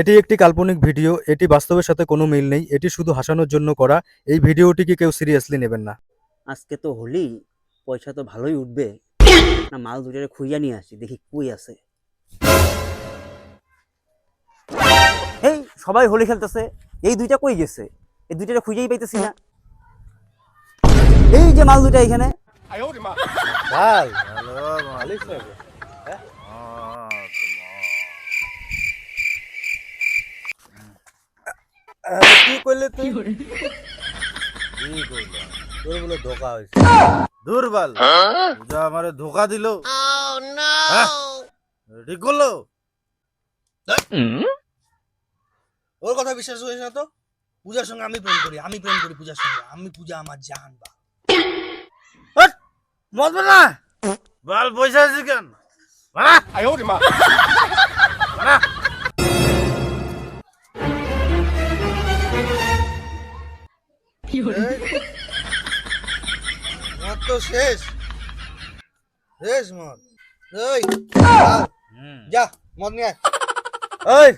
এটি একটি কাল্পনিক ভিডিও এটি বাস্তবের সাথে কোনো মিল নেই এটি শুধু হাসানোর জন্য করা। এই ভিডিওটিকে কেউ সিরিয়াসলি নেবেন না। আজকে তো হোলি পয়সা তো ভালোই উঠবে। না মাল দুটারে খুইয়া নিয়ে আসি দেখি কই আছে। এই সবাই হোলি খেলতেছে। এই দুইটা কই গেছে? এই দুইটারে খুঁজেই পাইতেছি না। এই যে মাল দুইটা এখানে। ভালো কি করলে তুই? কি করলাম তোর বলে ধোকা হয়েছে দুর্বল। পূজা আমারে ধোকা দিল। হ্যাঁ? ঠিক করল? ওর কথা বিশ্বাস করিস না তো? পূজার সঙ্গে আমি প্রেম করি আমি প্রেম করি পূজার সঙ্গে। আমি পূজা আমার জাহান বা। মজবে না? বাল পয়সা আছে কেন? বাড়া। বাড়া। মদ তো শেষ। শেষ মদ ওই হুম। যা মদ নিয়ে। ওই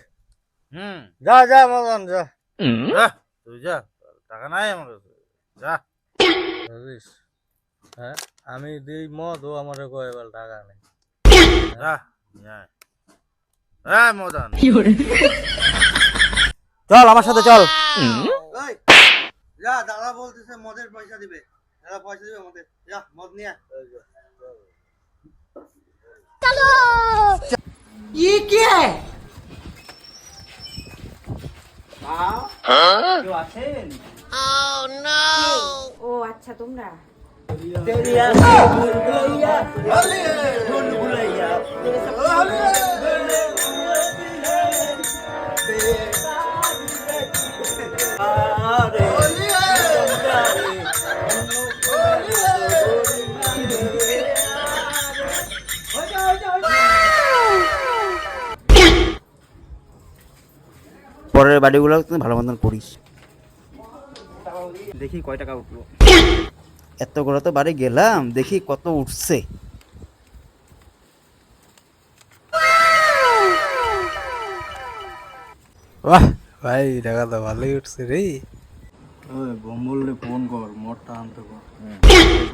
হুম। যা যা মদন যা। যা, তুই যা টাকা নাই আমার যা। হ্যাঁ আমি দিই মদ ও আমার কয় এবার টাকা নেই। যা আয়। হ্যাঁ মদন। চল আমার সাথে চল। যা দাদা বলতেছে মদের পয়সা দিবে। দাদা পয়সা দিবে মদের। যা মদ নিয়ে আয়। কেউ আছেন? ও আচ্ছা তোমরা? পরের বাড়িগুলো ভালো মতন করিস। দেখি কয় টাকা উঠল। এত করে তো বাড়ি গেলাম দেখি কত উঠছে। বাহ ভাই টাকা তো ভালোই উঠছে রে। ওই বম্বল রে ফোন কর মোটটা আনতে কর। হ্যাঁ।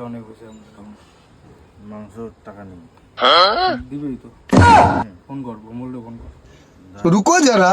অনেক হয়েছে মাংস টাকা নেই। হ্যাঁ? দিবি তো? হ্যাঁ। ফোন কর বম্বল রে ফোন কর। রুকো যারা